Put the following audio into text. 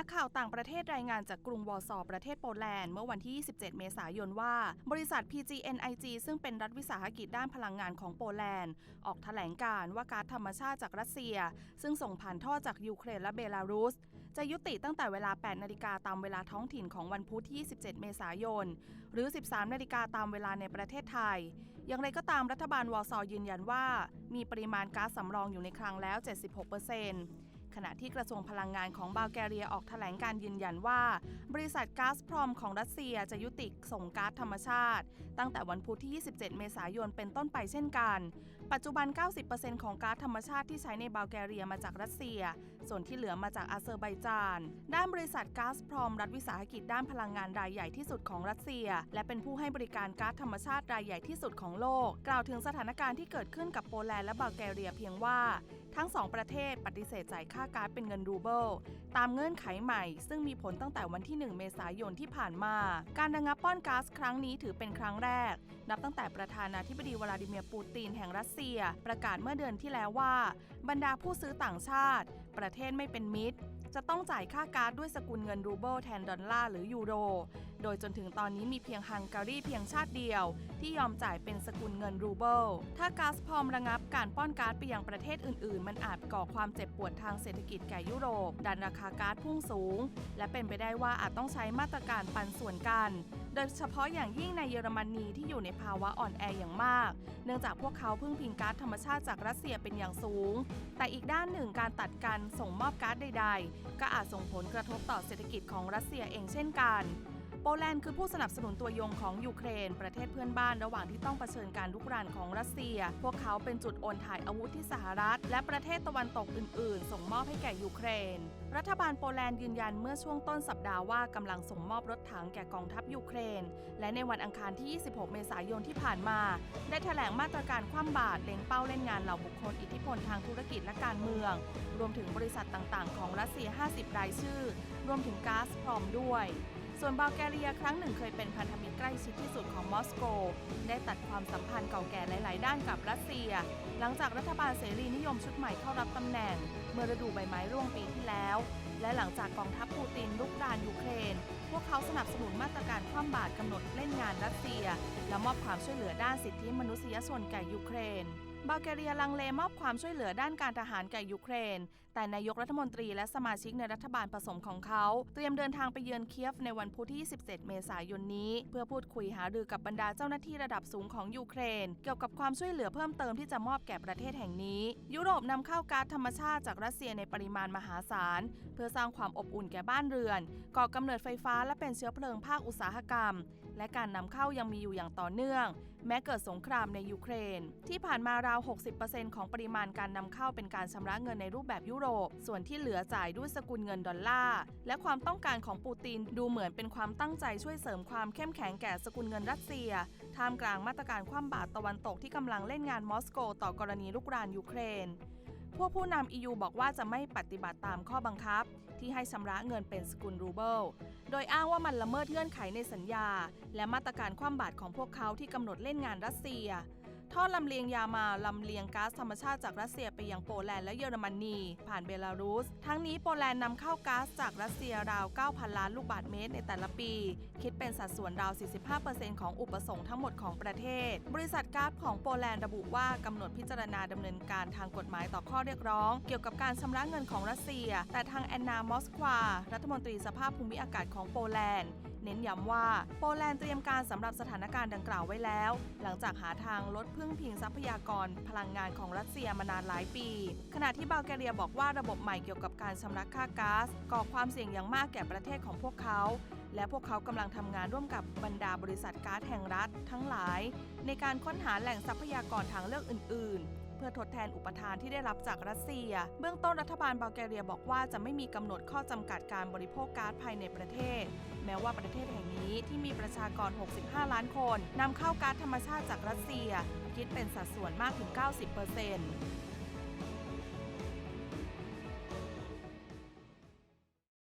นักข่าวต่างประเทศรายงานจากกรุงวอร์ซอประเทศโปแลนด์เมื่อวันที่ 27 เมษายนว่า บริษัท PGNiG ซึ่งเป็นรัฐวิสาหกิจด้านพลังงานของโปแลนด์ ออกแถลงการว่าก๊าซธรรมชาติจากรัสเซีย ซึ่งส่งผ่านท่อจากยูเครนและเบลารุส จะยุติตั้งแต่เวลา 8 นาฬิกาตามเวลาท้องถิ่นของวันพุธที่ 27 เมษายน หรือ 13 นาฬิกาตามเวลาในประเทศไทย อย่างไรก็ตามรัฐบาลวอร์ซอยืนยันว่า มีปริมาณก๊าซสำรองอยู่ในคลังแล้ว 76% ขณะที่กระทรวงพลังงานของบัลแกเรียออกแถลงการยืนยันว่า บริษัทก๊าซพรอมของรัสเซียจะยุติส่งก๊าซธรรมชาติ ตั้งแต่วันพุธที่ 27 เมษายนเป็นต้นไปเช่นกัน ปัจจุบัน 90%ของก๊าซธรรมชาติที่ใช้ในบัลแกเรียมาจากรัสเซีย ส่วนที่เหลือมาจากอาเซอร์ไบจาน ด้านบริษัทก๊าซพรอมรัฐวิสาหกิจด้านพลังงานรายใหญ่ที่สุดของรัสเซีย และเป็นผู้ให้บริการก๊าซธรรมชาติรายใหญ่ที่สุดของโลก กล่าวถึงสถานการณ์ที่เกิดขึ้นกับโปแลนด์และบัลแกเรียเพียงว่าทั้งสองประเทศปฏิเสธจ่ายค่าก๊าซเป็นเงินรูเบิลตามเงื่อนไขใหม่ ซึ่งมีผลตั้งแต่วันที่ 1 เมษายนที่ผ่านมา การระงับป้อนก๊าซครั้งนี้ถือเป็นครั้งแรก นับตั้งแต่ประธานาธิบดีวลาดิเมียร์ปูตินแห่งรัสเซีย ประกาศเมื่อเดือนที่แล้วว่า บรรดาผู้ซื้อต่างชาติ ประเทศไม่เป็นมิตร จะต้องจ่ายค่าการ์ดด้วยสกุลเงินรูเบิลแทนดอลลาร์หรือยูโรโดยจนถึงตอนนี้มีเพียงฮังการีเพียงชาติเดียว ที่ยอมจ่ายเป็นสกุลเงินรูเบิล ถ้าก๊าซพอมระงับการป้อนก๊าซไปยังประเทศอื่น ๆ มันอาจก่อความเจ็บปวดทางเศรษฐกิจแก่ยุโรป ดันราคาก๊าซพุ่งสูง และเป็นไปได้ว่าอาจต้องใช้มาตรการปันส่วนกัน โดยเฉพาะอย่างยิ่งในเยอรมนีที่อยู่ในภาวะอ่อนแออย่างมาก เนื่องจากพวกเขาพึ่งพิงก๊าซธรรมชาติจากรัสเซียเป็นอย่างสูง แต่อีกด้านหนึ่งการตัดการส่งมอบก๊าซใด ๆ ก็อาจส่งผลกระทบต่อเศรษฐกิจของรัสเซียเองเช่นกัน ปแลนด์คือผู้สนับสนุนตัวยงของยูเครน ประเทศเพื่อนบ้านระหว่างที่ต้องเผชิญการลุกรานของรัสเซีย พวกเขาเป็นจุดโอนถ่ายอาวุธที่สหรัฐ และประเทศตะวันตกอื่น ๆ ส่งมอบให้แก่ยูเครน รัฐบาลโปแลนด์ยืนยันเมื่อช่วงต้นสัปดาห์ว่ากำลังส่งมอบรถถังแก่กองทัพยูเครน และในวันอังคารที่ 26 เมษายนที่ผ่านมา ได้แถลงมาตรการคว่ำบาตรเล็งเป้าเล่นงานเหล่าบุคคลอิทธิพลทางธุรกิจและการเมือง รวมถึงบริษัทต่าง ๆ ของรัสเซีย 50 รายชื่อ รวมถึงก๊าซพร้อมด้วย ส่วนบัลแกเรียครั้งหนึ่งเคยเป็นพันธมิตรใกล้ชิดที่สุดของมอสโก ได้ตัดความสัมพันธ์เก่าแก่หลาย ๆ ด้านกับรัสเซีย หลังจากรัฐบาลเสรีนิยมชุดใหม่เข้ารับตำแหน่ง เมื่อฤดูใบไม้ร่วงปีที่แล้ว และหลังจากกองทัพปูตินลุกรานยูเครน พวกเขาสนับสนุนมาตรการคว่ำบาตรกำหนดเล่นงานรัสเซีย และมอบความช่วยเหลือด้านสิทธิมนุษยชนแก่ยูเครนบัลแกเรียลังเลมอบความช่วยเหลือด้านการทหารแก่ยูเครน แต่นายกรัฐมนตรีและสมาชิกในรัฐบาลผสมของเขา เตรียมเดินทางไปเยือนเคียฟในวันพุธที่17เมษายนนี้ เพื่อพูดคุยหารือกับบรรดาเจ้าหน้าที่ระดับสูงของยูเครน เกี่ยวกับความช่วยเหลือเพิ่มเติมที่จะมอบแก่ประเทศแห่งนี้ ยุโรปนำเข้าก๊าซธรรมชาติจากรัสเซียในปริมาณมหาศาล เพื่อสร้างความอบอุ่นแก่บ้านเรือน ก่อกำเนิดไฟฟ้าและเป็นเชื้อเพลิงภาคอุตสาหกรรม และการนำเข้ายังมีอยู่อย่างต่อเนื่อง แม้เกิดสงครามในยูเครน ที่ผ่านมาราว 60%ของปริมาณการนำเข้าเป็นการชำระเงินในรูปแบบยุโรป ส่วนที่เหลือจ่ายด้วยสกุลเงินดอลลาร์ และความต้องการของปูตินดูเหมือนเป็นความตั้งใจช่วยเสริมความเข้มแข็งแก่สกุลเงินรัสเซีย ท่ามกลางมาตรการคว่ำบาตรตะวันตกที่กำลังเล่นงานมอสโกต่อกรณีลุกรานยูเครนพวกผู้นำ EU บอกว่าจะไม่ปฏิบัติตามข้อบังคับ ที่ให้ชำระเงินเป็นสกุลรูเบิล โดยอ้างว่ามันละเมิดเงื่อนไขในสัญญา และมาตรการคว่ำบาตรของพวกเขาที่กำหนดเล่นงานรัสเซีย ท่อลำเลียงยามาลำเลียงก๊าซธรรมชาติจากรัสเซียไปยังโปแลนด์และเยอรมนี ผ่านเบลารุส ทั้งนี้โปแลนด์นำเข้าก๊าซจากรัสเซียราว 9,000 ล้านลูกบาศก์เมตรในแต่ละปี คิดเป็นสัดส่วนราว 45%ของอุปสงค์ทั้งหมดของประเทศ บริษัทก๊าซของโปแลนด์ระบุว่ากำหนดพิจารณาดำเนินการทางกฎหมายต่อข้อเรียกร้อง เกี่ยวกับการชำระเงินของรัสเซีย แต่ทางแอนนามอสควา รัฐมนตรีสภาพภูมิอากาศของโปแลนด์ เน้นย้ำว่าโปแลนด์เตรียมการสำหรับสถานการณ์ดังกล่าวไว้แล้ว หลังจากหาทางลดพึ่งพิงทรัพยากรพลังงานของรัสเซียมานานหลายปี ขณะที่บัลแกเรียบอกว่าระบบใหม่เกี่ยวกับการชำระค่าก๊าซก่อความเสี่ยงอย่างมากแก่ประเทศของพวกเขาและพวกเขากำลังทำงานร่วมกับบรรดาบริษัทก๊าซแห่งรัฐทั้งหลาย ในการค้นหาแหล่งทรัพยากรทางเลือกอื่น ๆ เพื่อทดแทนอุปทานที่ได้รับจากรัสเซีย เบื้องต้นรัฐบาลบัลแกเรียบอกว่าจะไม่มีกำหนดข้อจำกัดการบริโภคก๊าซภายในประเทศ แม้ว่าประเทศแห่งนี้ที่มีประชากร 65 ล้านคนนำเข้าก๊าซธรรมชาติจากรัสเซีย คิดเป็นสัดส่วนมากถึง 90%